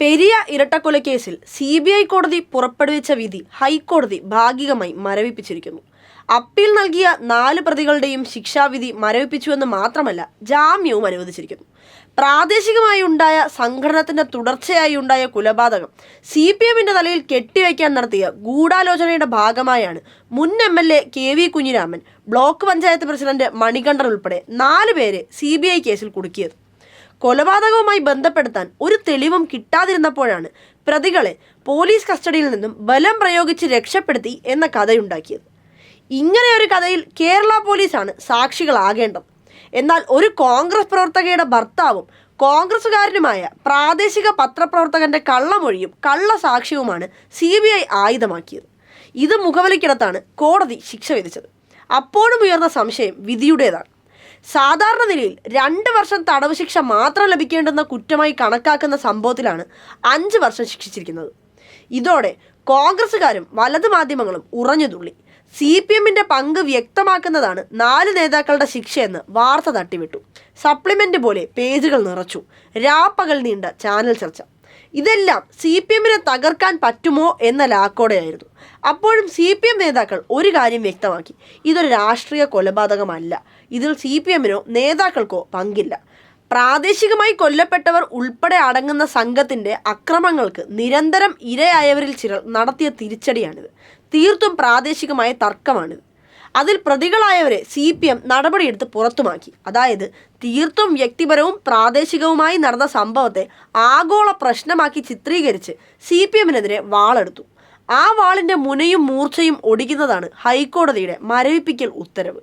പെരിയ ഇരട്ടക്കൊലക്കേസിൽ C B I കോടതി പുറപ്പെടുവിച്ച വിധി ഹൈക്കോടതി ഭാഗികമായി മരവിപ്പിച്ചിരിക്കുന്നു. അപ്പീൽ നൽകിയ നാല് പ്രതികളുടെയും ശിക്ഷാവിധി മരവിപ്പിച്ചുവെന്ന് മാത്രമല്ല ജാമ്യവും അനുവദിച്ചിരിക്കുന്നു. പ്രാദേശികമായി ഉണ്ടായ സംഘടനത്തിന്റെ തുടർച്ചയായി ഉണ്ടായ കൊലപാതകം സി പി എമ്മിന്റെ തലയിൽ കെട്ടിവയ്ക്കാൻ നടത്തിയ ഗൂഢാലോചനയുടെ ഭാഗമായാണ് മുൻ M L A K V Kunhiraman block panchayat president Manikandan ഉൾപ്പെടെ നാല് പേരെ സി ബി ഐ കേസിൽ കുടുക്കിയത്. കൊലപാതകവുമായി ബന്ധപ്പെടുത്താൻ ഒരു തെളിവും കിട്ടാതിരുന്നപ്പോഴാണ് പ്രതികളെ പോലീസ് കസ്റ്റഡിയിൽ നിന്നും ബലം പ്രയോഗിച്ച് രക്ഷപ്പെടുത്തി എന്ന കഥയുണ്ടാക്കിയത്. ഇങ്ങനെ ഒരു കഥയിൽ കേരള പോലീസാണ് സാക്ഷികളാകേണ്ടത്. എന്നാൽ ഒരു കോൺഗ്രസ് പ്രവർത്തകയുടെ ഭർത്താവും കോൺഗ്രസുകാരനുമായ പ്രാദേശിക പത്രപ്രവർത്തകന്റെ കള്ളമൊഴിയും കള്ളസാക്ഷ്യവുമാണ് സി ബി ഐ ആയുധമാക്കിയത്. ഇത് മുഖവലിക്കിടത്താണ് കോടതി ശിക്ഷ വിധിച്ചത്. അപ്പോഴും ഉയർന്ന സംശയം വിധിയുടേതാണ്. സാധാരണ നിലയിൽ രണ്ട് വർഷം തടവ് ശിക്ഷ മാത്രം ലഭിക്കേണ്ടെന്ന കുറ്റമായി കണക്കാക്കുന്ന സംഭവത്തിലാണ് അഞ്ച് വർഷം ശിക്ഷിച്ചിരിക്കുന്നത്. ഇതോടെ കോൺഗ്രസുകാരും വലതു മാധ്യമങ്ങളും ഉറഞ്ഞുതുള്ളി സി പി എമ്മിന്റെ പങ്ക് വ്യക്തമാക്കുന്നതാണ് നാല് നേതാക്കളുടെ ശിക്ഷയെന്ന് വാർത്ത തട്ടിവിട്ടു. സപ്ലിമെന്റ് പോലെ പേജുകൾ നിറച്ചു. രാപ്പകൽ നീണ്ട ചാനൽ ചർച്ച. ഇതെല്ലാം സി പി എമ്മിനെ തകർക്കാൻ പറ്റുമോ എന്ന ലാക്കോടെയായിരുന്നു. അപ്പോഴും സി പി എം നേതാക്കൾ ഒരു കാര്യം വ്യക്തമാക്കി. ഇതൊരു രാഷ്ട്രീയ കൊലപാതകമല്ല. ഇതിൽ സി പി എമ്മിനോ നേതാക്കൾക്കോ പങ്കില്ല. പ്രാദേശികമായി കൊല്ലപ്പെട്ടവർ ഉൾപ്പെടെ അടങ്ങുന്ന സംഘത്തിന്റെ അക്രമങ്ങൾക്ക് നിരന്തരം ഇരയായവരിൽ ചിലർ നടത്തിയ തിരിച്ചടിയാണിത്. തീർത്തും പ്രാദേശികമായ തർക്കമാണിത്. അതിൽ പ്രതികളായവരെ സി പി എം നടപടിയെടുത്ത് പുറത്തുമാക്കി. അതായത് തീർത്തും വ്യക്തിപരവും പ്രാദേശികവുമായി നടന്ന സംഭവത്തെ ആഗോള പ്രശ്നമാക്കി ചിത്രീകരിച്ച് സി പി എമ്മിനെതിരെ വാളെടുത്തു. ആ വാളിന്റെ മുനയും മൂർച്ചയും ഒടിക്കുന്നതാണ് ഹൈക്കോടതിയുടെ മരവിപ്പിക്കൽ ഉത്തരവ്.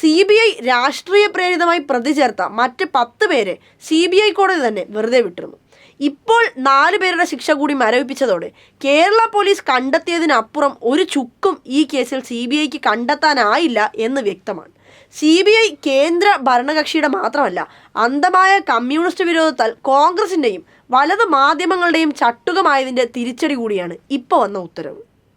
സി ബി ഐ രാഷ്ട്രീയ പ്രേരിതമായി പ്രതിചേർത്ത മറ്റ് പത്ത് പേരെ സി ബി ഐ കോടതി തന്നെ വെറുതെ വിട്ടിരുന്നു. ഇപ്പോൾ നാലു പേരുടെ ശിക്ഷ കൂടി മരവിപ്പിച്ചതോടെ കേരള പോലീസ് കണ്ടെത്തിയതിനപ്പുറം ഒരു ചുക്കും ഈ കേസിൽ സി ബി ഐക്ക് കണ്ടെത്താനായില്ല എന്ന് വ്യക്തമാണ്. സി ബി ഐ കേന്ദ്ര ഭരണകക്ഷിയുടെ മാത്രമല്ല അന്ധമായ കമ്മ്യൂണിസ്റ്റ് വിരോധത്താൽ കോൺഗ്രസിന്റെയും വലത് മാധ്യമങ്ങളുടെയും ചട്ടുകമായതിന്റെ തിരിച്ചടി കൂടിയാണ് ഇപ്പോൾ വന്ന ഉത്തരവ്.